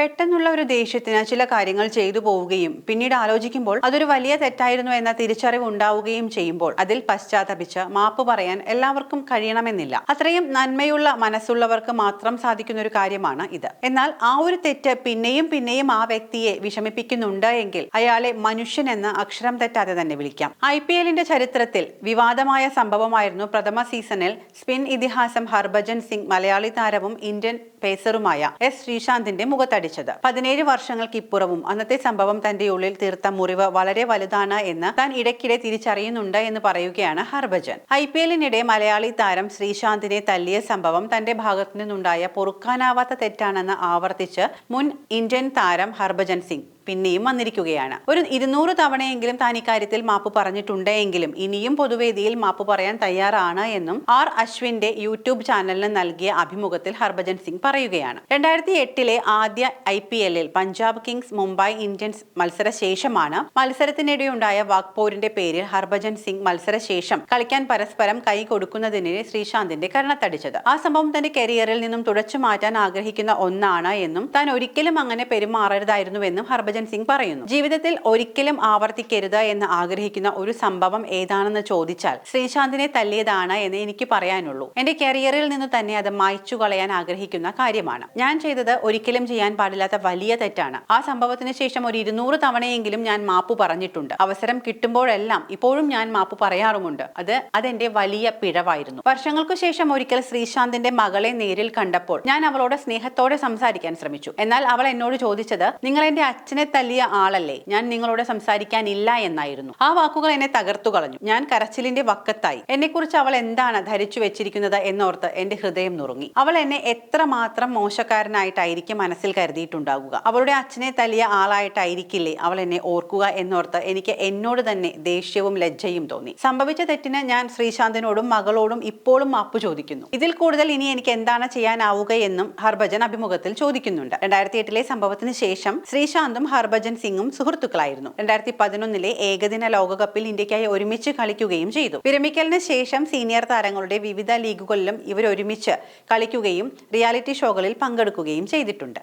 പെട്ടെന്നുള്ള ഒരു ദേഷ്യത്തിന് ചില കാര്യങ്ങൾ ചെയ്തു പോവുകയും പിന്നീട് ആലോചിക്കുമ്പോൾ അതൊരു വലിയ തെറ്റായിരുന്നു എന്ന തിരിച്ചറിവ് ഉണ്ടാവുകയും ചെയ്യുമ്പോൾ അതിൽ പശ്ചാത്തപിച്ച് മാപ്പ് പറയാൻ എല്ലാവർക്കും കഴിയണമെന്നില്ല. അത്രയും നന്മയുള്ള മനസ്സുള്ളവർക്ക് മാത്രം സാധിക്കുന്ന ഒരു കാര്യമാണ് ഇത്. എന്നാൽ ആ ഒരു തെറ്റ് പിന്നെയും പിന്നെയും ആ വ്യക്തിയെ വിഷമിപ്പിക്കുന്നുണ്ട് എങ്കിൽ അയാളെ മനുഷ്യൻ എന്ന് അക്ഷരം തെറ്റാതെ തന്നെ വിളിക്കാം. ഐ പി എല്ലിന്റെ ചരിത്രത്തിൽ വിവാദമായ സംഭവമായിരുന്നു പ്രഥമ സീസണിൽ സ്പിൻ ഇതിഹാസം ഹർഭജൻ സിംഗ് മലയാളി താരവും ഇന്ത്യൻ പേസറുമായ എസ് ശ്രീശാന്തിന്റെ മുഖത്തടിച്ചത് പതിനേഴ് വർഷങ്ങൾക്ക് ഇപ്പുറവും അന്നത്തെ സംഭവം തന്റെ ഉള്ളിൽ തീർത്ത മുറിവ് വളരെ വലുതാണ് എന്ന് താൻ ഇടയ്ക്കിടെ തിരിച്ചറിയുന്നുണ്ട് എന്ന് പറയുകയാണ് ഹർഭജൻ. ഐ പി എല്ലിനിടെ മലയാളി താരം ശ്രീശാന്തിനെ തല്ലിയ സംഭവം തന്റെ ഭാഗത്തു നിന്നുണ്ടായ പൊറുക്കാനാവാത്ത തെറ്റാണെന്ന് ആവർത്തിച്ച് മുൻ ഇന്ത്യൻ താരം ഹർഭജൻ സിംഗ്. പിന്നെയും വന്നിരിക്കുകയാണ്. ഒരു ഇരുന്നൂറ് തവണയെങ്കിലും താൻ ഇക്കാര്യത്തിൽ മാപ്പ് പറഞ്ഞിട്ടുണ്ടെങ്കിലും ഇനിയും പൊതുവേദിയിൽ മാപ്പ് പറയാൻ തയ്യാറാണ് എന്നും ആർ അശ്വിന്റെ യൂട്യൂബ് ചാനലിന് നൽകിയ അഭിമുഖത്തിൽ ഹർഭജൻ സിംഗ് പറയുകയാണ്. രണ്ടായിരത്തി എട്ടിലെ ആദ്യ ഐ പി എല്ലിൽ പഞ്ചാബ് കിങ്സ് മുംബൈ ഇന്ത്യൻസ് മത്സര ശേഷമാണ് മത്സരത്തിനിടെയുണ്ടായ വാക്പോരിന്റെ പേരിൽ ഹർഭജൻ സിംഗ് മത്സരശേഷം കളിക്കാൻ പരസ്പരം കൈ കൊടുക്കുന്നതിനിടെ ശ്രീശാന്തിന്റെ കരണത്തടിച്ചത്. ആ സംഭവം തന്റെ കരിയറിൽ നിന്നും തുടച്ചു മാറ്റാൻ ആഗ്രഹിക്കുന്ന ഒന്നാണ് എന്നും താൻ ഒരിക്കലും അങ്ങനെ പെരുമാറരുതായിരുന്നുവെന്നും ഹർഭജൻ സിംഗ് പറയുന്നു. ജീവിതത്തിൽ ഒരിക്കലും ആവർത്തിക്കരുത് എന്ന് ആഗ്രഹിക്കുന്ന ഒരു സംഭവം ഏതാണെന്ന് ചോദിച്ചാൽ ശ്രീശാന്തിനെ തല്ലിയതാണ് എന്ന് എനിക്ക് പറയാനുള്ളൂ. എന്റെ കരിയറിൽ നിന്ന് തന്നെ അത് മായ്ച്ചു കളയാൻ ആഗ്രഹിക്കുന്ന കാര്യമാണ്. ഞാൻ ചെയ്തത് ഒരിക്കലും ചെയ്യാൻ പാടില്ലാത്ത വലിയ തെറ്റാണ്. ആ സംഭവത്തിന് ശേഷം ഒരു ഇരുന്നൂറ് തവണയെങ്കിലും ഞാൻ മാപ്പ് പറഞ്ഞിട്ടുണ്ട്. അവസരം കിട്ടുമ്പോഴെല്ലാം ഇപ്പോഴും ഞാൻ മാപ്പ് പറയാറുമുണ്ട്. അത് അതെന്റെ വലിയ പിഴവായിരുന്നു. വർഷങ്ങൾക്കു ശേഷം ഒരിക്കൽ ശ്രീശാന്തിന്റെ മകളെ നേരിൽ കണ്ടപ്പോൾ ഞാൻ അവളോട് സ്നേഹത്തോടെ സംസാരിക്കാൻ ശ്രമിച്ചു. എന്നാൽ അവൾ എന്നോട് ചോദിച്ചത് നിങ്ങൾ എന്റെ അച്ഛനെ തല്ലിയ ആളല്ലേ? ഞാൻ നിങ്ങളോട് സംസാരിക്കാനില്ല എന്നായിരുന്നു. ആ വാക്കുകൾ എന്നെ തകർത്തു കളഞ്ഞു. ഞാൻ കരച്ചിലിന്റെ വക്കത്തായി. എന്നെക്കുറിച്ച് അവൾ എന്താണ് ധരിച്ചു വെച്ചിരിക്കുന്നത് എന്നോർത്ത് എന്റെ ഹൃദയം നുറുങ്ങി. അവൾ എന്നെ എത്രമാത്രം മോശക്കാരനായിട്ടായിരിക്കും മനസ്സിൽ കരുതിയിട്ടുണ്ടാകുക അവളുടെ അച്ഛനെ തല്ലിയ ആളായിട്ടായിരിക്കില്ലേ അവൾ എന്നെ ഓർക്കുക എന്നോർത്ത് എനിക്ക് എന്നോട് തന്നെ ദേഷ്യവും ലജ്ജയും തോന്നി. സംഭവിച്ച തെറ്റിന് ഞാൻ ശ്രീശാന്തിനോടും മകളോടും ഇപ്പോഴും മാപ്പ് ചോദിക്കുന്നു. ഇതിൽ കൂടുതൽ ഇനി എനിക്ക് എന്താണ് ചെയ്യാനാവുക എന്നും ഹർഭജൻ അഭിമുഖത്തിൽ ചോദിക്കുന്നുണ്ട്. രണ്ടായിരത്തി എട്ടിലെ സംഭവത്തിന് ശേഷം ശ്രീശാന്തും ഹർഭജൻ സിംഗും സുഹൃത്തുക്കളായിരുന്നു. രണ്ടായിരത്തി പതിനൊന്നിലെ ഏകദിന ലോകകപ്പിൽ ഇന്ത്യക്കായി ഒരുമിച്ച് കളിക്കുകയും ചെയ്തു. വിരമിക്കലിന് ശേഷം സീനിയർ താരങ്ങളുടെ വിവിധ ലീഗുകളിലും ഇവരൊരുമിച്ച് കളിക്കുകയും റിയാലിറ്റി ഷോകളിൽ പങ്കെടുക്കുകയും ചെയ്തിട്ടുണ്ട്.